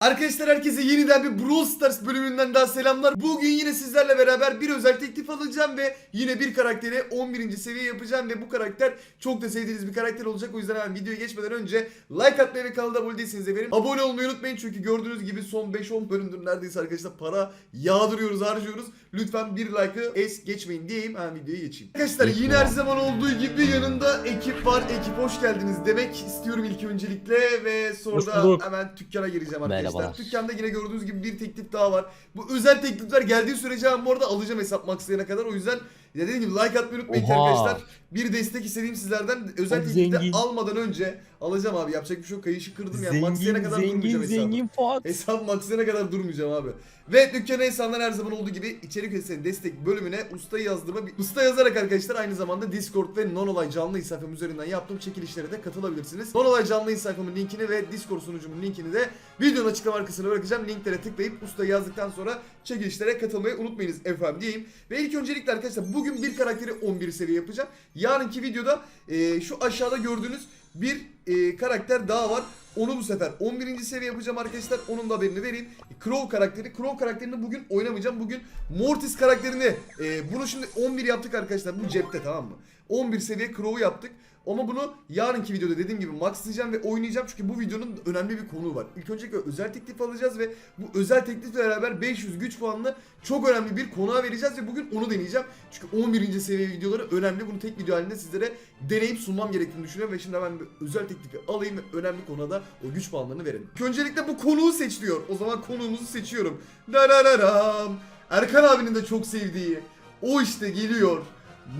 Arkadaşlar herkese yeniden bir Brawl Stars bölümünden daha selamlar. Bugün yine sizlerle beraber bir özel teklif alacağım ve yine bir karakteri 11. seviye yapacağım ve bu karakter çok da sevdiğiniz bir karakter olacak. O yüzden hemen videoya geçmeden önce like atmayı ve kanala abone değilseniz efendim abone olmayı unutmayın. Çünkü gördüğünüz gibi son 5-10 bölümdür neredeyse arkadaşlar para yağdırıyoruz harcıyoruz. Lütfen bir like'ı es geçmeyin diyeyim hemen videoya geçeyim. Arkadaşlar yine her zaman olduğu gibi yanında ekip var. Ekip hoş geldiniz demek istiyorum ilk öncelikle ve sonra da hemen dükkana gireceğim arkadaşlar. Merhabalar. Dükkanda yine gördüğünüz gibi bir teklif daha var. Bu özel teklifler geldiği sürece ben bu arada alacağım hesap maxlayana kadar. O yüzden dediğim gibi like atmayı unutmayın Oha. arkadaşlar. Bir destek istediğim sizlerden özel Çok teklifte zengin. almadan önce alacağım abi. Yapacak bir şey yok. Kayışı kırdım yani. Maxlayana Zengin kadar durmayacağım zengin hesabı. zengin Fuat. Hesap maxlayana kadar durmayacağım abi. Ve dükkana insanlar her zaman olduğu gibi içerik üreticilerin destek bölümüne usta yazdırma bir usta yazarak arkadaşlar aynı zamanda Discord ve non-olay canlı sayfam üzerinden yaptığım çekilişlere de katılabilirsiniz. Non-olay canlı sayfamın linkini ve Discord sunucumun linkini de videonun açıklama kısmına bırakacağım. Linklere tıklayıp usta yazdıktan sonra çekilişlere katılmayı unutmayınız efendim diyeyim. Ve ilk öncelikle arkadaşlar bugün bir karakteri 11 seviye yapacağım. Yarınki videoda e, şu aşağıda gördüğünüz bir e, karakter daha var. Onu bu sefer 11. seviye yapacağım arkadaşlar. Onun da haberini vereyim. Crow karakteri. Crow karakterini bugün oynamayacağım. Bugün Mortis karakterini. e, bunu şimdi 11 yaptık arkadaşlar. Bu cepte tamam mı? 11 seviye Crow'u yaptık. Ama bunu yarınki videoda dediğim gibi maxlayacağım ve oynayacağım çünkü bu videonun önemli bir konuğu var. İlk öncelikle özel teklif alacağız ve bu özel teklifle beraber 500 güç puanlı çok önemli bir konuğa vereceğiz ve bugün onu deneyeceğim. Çünkü 11. seviye videoları önemli. Bunu tek video halinde sizlere deneyip sunmam gerektiğini düşünüyorum ve şimdi hemen bir özel teklifi alayım ve önemli konuğa da o güç puanlarını verelim. İlk öncelikle bu konuğu seç. O zaman konuğumuzu seçiyorum. Darararam. Erkan abinin de çok sevdiği o işte geliyor.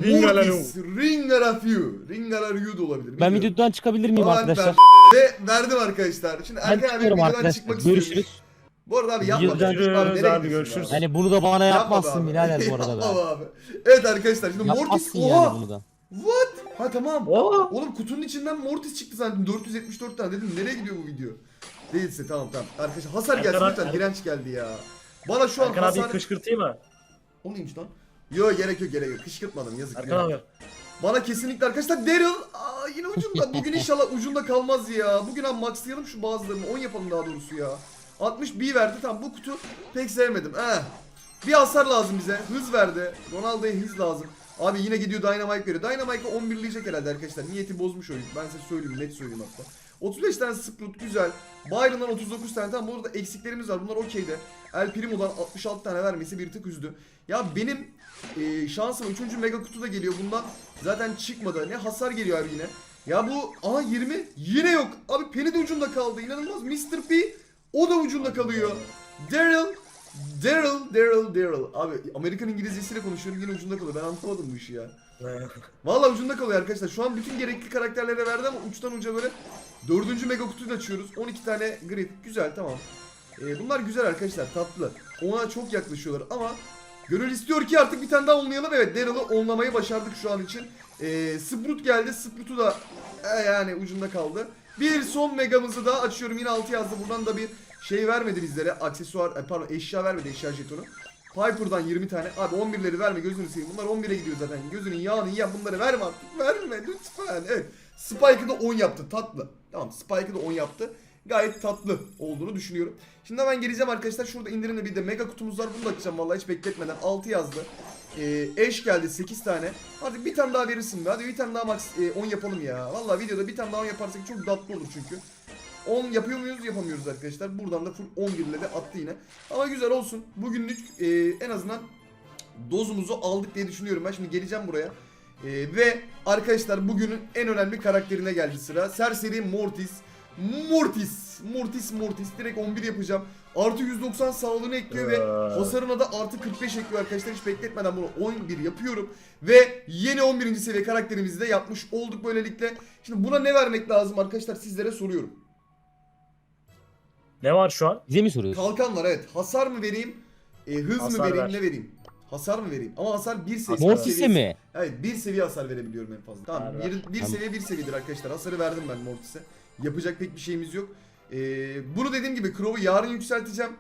Ringalaru. Mortis Ringarafyu. Ringararu da olabilir. Ben bilmiyorum. videodan çıkabilir miyim Ama arkadaşlar? Ve verdim arkadaşlar. Şimdi Ben Erkan abi çıkıyorum videodan arkadaşlar. çıkmak istiyorum. Görüşürüz. Bu arada abi yapma. Videodan- Abi, nereye abi, gidiyorsun görüşürüz. ya? Hani bunu da bana Yapma be yapmazsın abi. birader bu arada Yapma be abi. Evet arkadaşlar şimdi Mortis Yapmazsın yani oha. bunu da. What? Ha tamam. Oğlum kutunun içinden Mortis çıktı zannettim. 474 tane dedim. Nereye gidiyor bu video? Değilse tamam tamam. Arkadaşlar hasar Erkan gelsin abi- lütfen. Direnç geldi ya. Bana şu an Erkan hasar... abi kışkırtayım mı? O neymiş lan? Yo gerek yok gerek yok. Kışkırtmadım yazık. Erkan günah. abi. Bana kesinlikle arkadaşlar Daryl Aa, yine ucunda. Bugün inşallah ucunda kalmaz ya. Bugün abi maxlayalım şu bazılarını. 10 yapalım daha doğrusu ya. 60 B verdi. Tamam bu kutu pek sevmedim. Eh. Bir hasar lazım bize. Hız verdi. Ronaldo'ya hız lazım. Abi yine gidiyor Dynamite veriyor. Dynamite'ı 11'leyecek herhalde arkadaşlar. Niyeti bozmuş oyun. Ben size söyleyeyim. Net söyleyeyim hatta. 35 tane Sprout güzel. Byron'dan 39 tane. Tamam burada eksiklerimiz var. Bunlar okeyde. El Primo'dan 66 tane vermesi bir tık üzdü. Ya benim e, şansım 3. mega kutu da geliyor. Bunda zaten çıkmadı. Ne hasar geliyor abi yine. Ya bu aha 20 yine yok. Abi Penny de ucunda kaldı. İnanılmaz. Mr. P o da ucunda kalıyor. Daryl Daryl, Daryl, Daryl. Abi Amerikan İngilizcesiyle konuşuyorum yine ucunda kalıyor. Ben anlamadım bu işi ya. Vallahi ucunda kalıyor arkadaşlar. Şu an bütün gerekli karakterlere verdi ama uçtan uca böyle dördüncü mega kutuyu da açıyoruz. 12 tane grip. Güzel tamam. Ee, bunlar güzel arkadaşlar tatlı. Ona çok yaklaşıyorlar ama gönül istiyor ki artık bir tane daha onlayalım. Evet Daryl'ı onlamayı başardık şu an için. Ee, Sprout geldi. Sprout'u da e, yani ucunda kaldı. Bir son megamızı da açıyorum. Yine 6 yazdı. Buradan da bir şey vermedi bizlere. Aksesuar, e, pardon eşya vermedi eşya jetonu. Piper'dan 20 tane. Abi 11'leri verme gözünü seveyim. Bunlar 11'e gidiyor zaten. Gözünün yağını yiyen bunları verme artık. Verme lütfen. Evet. Spike'ı da 10 yaptı. Tatlı. Tamam Spike'ı da 10 yaptı. Gayet tatlı olduğunu düşünüyorum. Şimdi hemen geleceğim arkadaşlar. Şurada indirimde bir de mega kutumuz var. Bunu da açacağım vallahi hiç bekletmeden. 6 yazdı. Ee, eş geldi 8 tane. Artık bir tane daha verirsin be. Hadi bir tane daha max e, 10 yapalım ya. Vallahi videoda bir tane daha 10 yaparsak çok tatlı olur çünkü. 10 yapıyor muyuz? Yapamıyoruz arkadaşlar. Buradan da full 11 ile de attı yine. Ama güzel olsun. Bugünlük e, en azından dozumuzu aldık diye düşünüyorum. Ben şimdi geleceğim buraya. E, ve arkadaşlar bugünün en önemli karakterine geldi sıra. Serseri Mortis. Mortis. Mortis Mortis. Direkt 11 yapacağım. Artı 190 sağlığını ekliyor ve Ee. hasarına da artı 45 ekliyor arkadaşlar. Hiç bekletmeden bunu 11 yapıyorum. Ve yeni 11. seviye karakterimizi de yapmış olduk böylelikle. Şimdi buna ne vermek lazım arkadaşlar sizlere soruyorum. Ne var şu an? Bize mi soruyorsun? Kalkan var evet. Hasar mı vereyim? E, hız mı Hasar vereyim? ver. Ne vereyim? Hasar mı vereyim? Ama hasar bir seviye. Mortis'e mi? Evet bir seviye hasar verebiliyorum en fazla. Tamam bir, bir seviye bir seviyedir arkadaşlar. Hasarı verdim ben Mortis'e. Yapacak pek bir şeyimiz yok. Ee, bunu dediğim gibi Crow'u yarın yükselteceğim.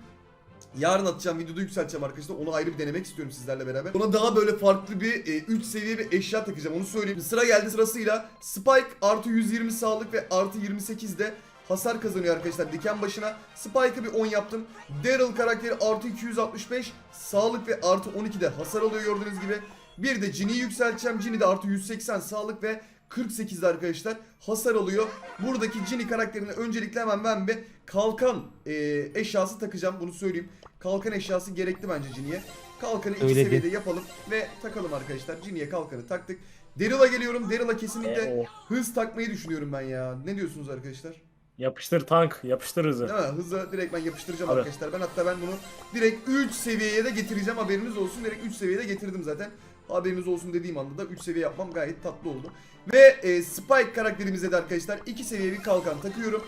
Yarın atacağım videoda yükselteceğim arkadaşlar. Onu ayrı bir denemek istiyorum sizlerle beraber. Ona daha böyle farklı bir 3 seviye bir eşya takacağım onu söyleyeyim. Sıra geldi sırasıyla Spike artı 120 sağlık ve artı 28 de hasar kazanıyor arkadaşlar diken başına. Spike'ı bir 10 yaptım. Daryl karakteri artı 265 sağlık ve artı 12 de hasar alıyor gördüğünüz gibi. Bir de Jinny'yi yükselteceğim. Jinny de artı 180 sağlık ve 48'de arkadaşlar hasar alıyor. Buradaki Jinny karakterine öncelikle hemen ben bir kalkan e, eşyası takacağım. Bunu söyleyeyim. Kalkan eşyası gerekli bence Jinny'ye. Kalkanı iki Öyle seviyede yapalım ve takalım arkadaşlar. Jinny'ye kalkanı taktık. Daryl'a geliyorum. Daryl'a kesinlikle hız takmayı düşünüyorum ben ya. Ne diyorsunuz arkadaşlar? Yapıştır tank, yapıştır hızı. Değil mi? Hızı direkt ben yapıştıracağım Abi. arkadaşlar. Ben hatta ben bunu direkt 3 seviyeye de getireceğim. Haberiniz olsun. Direkt 3 seviyede getirdim zaten. Haberiniz olsun dediğim anda da 3 seviye yapmam gayet tatlı oldu. Ve e, Spike karakterimize de arkadaşlar 2 seviye bir kalkan takıyorum.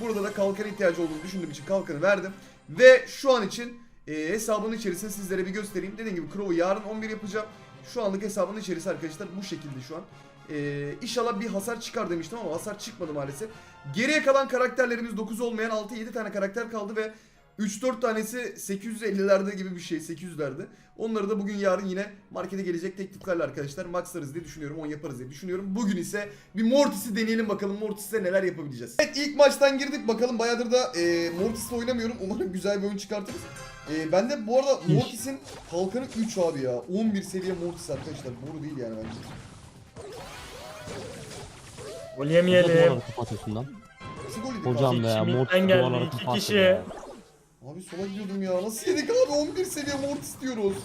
Burada da kalkan ihtiyacı olduğunu düşündüğüm için kalkanı verdim. Ve şu an için e, hesabın içerisini sizlere bir göstereyim. Dediğim gibi Crow'u yarın 11 yapacağım. Şu anlık hesabın içerisi arkadaşlar bu şekilde şu an. Ee, inşallah bir hasar çıkar demiştim ama hasar çıkmadı maalesef. Geriye kalan karakterlerimiz 9 olmayan 6-7 tane karakter kaldı ve 3-4 tanesi 850'lerde gibi bir şey 800'lerde. Onları da bugün yarın yine markete gelecek tekliflerle arkadaşlar maxlarız diye düşünüyorum 10 yaparız diye düşünüyorum. Bugün ise bir Mortis'i deneyelim bakalım Mortis'te neler yapabileceğiz. Evet ilk maçtan girdik bakalım bayağıdır da e, Mortis'le oynamıyorum umarım güzel bir oyun çıkartırız. E, ben de bu arada Mortis'in kalkanı 3 abi ya 11 seviye Mortis arkadaşlar boru değil yani bence. Gol Hocam yemeyelim. duvarları kapatıyorsun lan. Nasıl gol yedik Hocam abi? be ya Mid'den Mortis geldi, duvarları iki kapattı kişi. be. Abi sola gidiyordum ya. Nasıl yedik abi? 11 seviye Mortis diyoruz.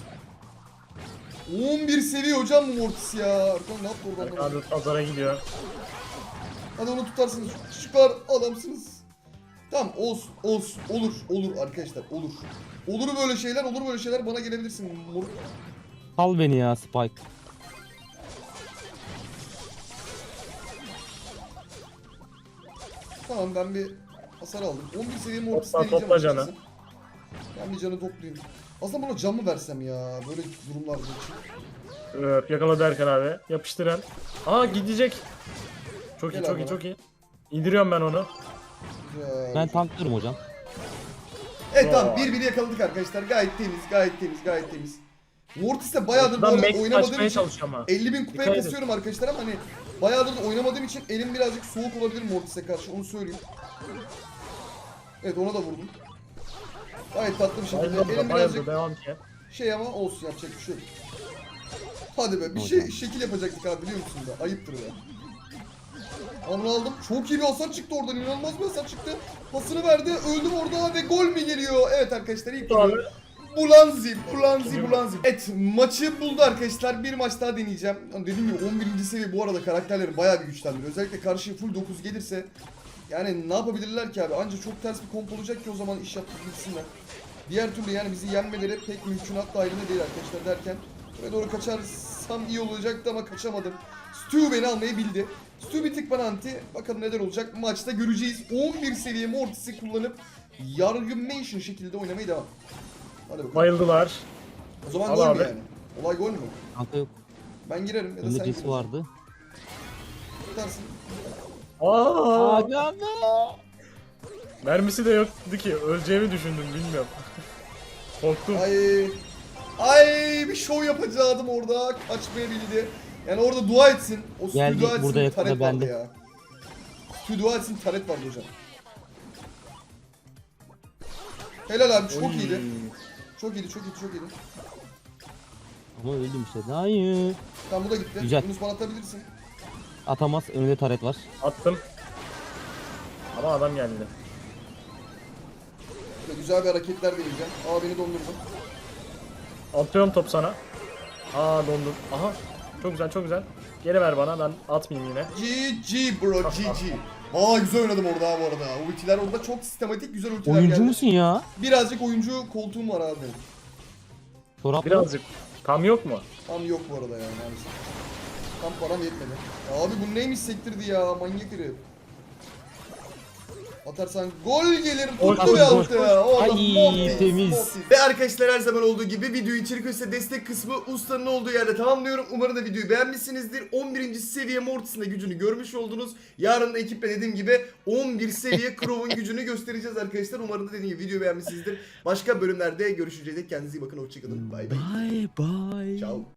11 seviye hocam bu Mortis ya. Erkan ne yaptı oradan? Abi pazara gidiyor. Hadi onu tutarsınız. Çıkar adamsınız. Tamam olsun olsun olur olur arkadaşlar olur. Olur böyle şeyler olur böyle şeyler bana gelebilirsin. Mor- Sal beni ya Spike. Tamam ben bir hasar aldım. 11 seviye Mortis Topla, deneyeceğim topla açıkçası. canı. Ben bir canı toplayayım. Aslında buna can mı versem ya böyle durumlarda için. Öp yakaladı Erkan abi. Yapıştıran. Aa gidecek. Çok iyi Gel çok abi iyi bana. çok iyi. İndiriyorum ben onu. Güzel. Ben tanklıyorum hocam. Evet tamam Vay. birbiri yakaladık arkadaşlar. Gayet temiz, gayet temiz, gayet temiz. Mortis'te bayağıdır bu Ben arada Max oynamadığım açmaya için çalışıyorum ama. 50 bin kupaya Dikkat edin. kasıyorum arkadaşlar ama hani bayağıdır da oynamadığım için elim birazcık soğuk olabilir Mortis'e karşı onu söyleyeyim. Evet ona da vurdum. Gayet tatlı bir şekilde. Bayıldı Elim birazcık devam ki. şey ama olsun yapacak bir şey yok. Hadi be bir şey şekil yapacaktık abi biliyor musun da ayıptır be. Onu aldım. Çok iyi bir hasar çıktı oradan. inanılmaz bir hasar çıktı. Pasını verdi. Öldüm orada ve gol mü geliyor? Evet arkadaşlar ilk golü. Bulanzi, Bulanzi, Bulanzi. Evet maçı buldu arkadaşlar. Bir maç daha deneyeceğim. Hani Dediğim gibi 11. seviye bu arada karakterlerin bayağı bir güçlendiriyor. Özellikle karşıya full 9 gelirse yani ne yapabilirler ki abi? Anca çok ters bir komp olacak ki o zaman iş gitsinler. Diğer türlü yani bizi yenmeleri pek mümkünat dahilinde değil arkadaşlar derken buraya doğru kaçarsam iyi olacaktı ama kaçamadım. Stu beni almayı bildi. Stu bir tık bana anti. Bakalım neler olacak. Maçta göreceğiz. 11 seviye Mortis'i kullanıp yargımation şekilde oynamaya devam. Hadi bakalım. Bayıldılar. O zaman Al gol abi. mü yani? Olay gol mü? Kanka yok. Ben girerim ya da sen Jesse girersin. vardı. Tutarsın. Aa, be. mermisi de yoktu ki. Öleceğimi düşündüm bilmiyorum. Korktum. Ay. Ay bir şov yapacaktım orada. Kaçmayabildi. Yani orada dua etsin. O Stu Geldi, dua etsin. burada yakında taret vardı bende. ya. Stu dua etsin taret vardı hocam. Helal abi çok Oy. iyiydi. Çok iyiydi çok iyiydi çok iyiydi. Ama öldüm işte. Hayır. Tamam bu da gitti. Güzel. Yunus bana atabilirsin. Atamaz. Önünde taret var. Attım. Ama adam geldi. Böyle güzel bir hareketler deneyeceğim. Aa beni dondurdu. Atıyorum top sana. Aa dondum. Aha. Çok güzel çok güzel. Geri ver bana ben atmayayım yine. GG bro GG. Aa güzel oynadım orada ha bu arada. Ultiler orada çok sistematik güzel ultiler Oyuncu geldi. musun ya? Birazcık oyuncu koltuğum var abi. Çoraplı. Birazcık. Tam yok mu? Tam yok bu arada ya maalesef. Tam param yetmedi. Abi bu neymiş sektirdi ya manyak herif. Atarsan gol gelir tuttu ve gol. attı. Ay, temiz. Ve arkadaşlar her zaman olduğu gibi videoyu içerik üstü destek kısmı ustanın olduğu yerde tamamlıyorum. Umarım da videoyu beğenmişsinizdir. 11. seviye Mortis'in gücünü görmüş oldunuz. Yarın ekiple dediğim gibi 11 seviye Crow'un gücünü göstereceğiz arkadaşlar. Umarım da dediğim gibi videoyu beğenmişsinizdir. Başka bölümlerde görüşeceğiz. Kendinize iyi bakın. Hoşçakalın. Bay bay. Bye bye. Ciao.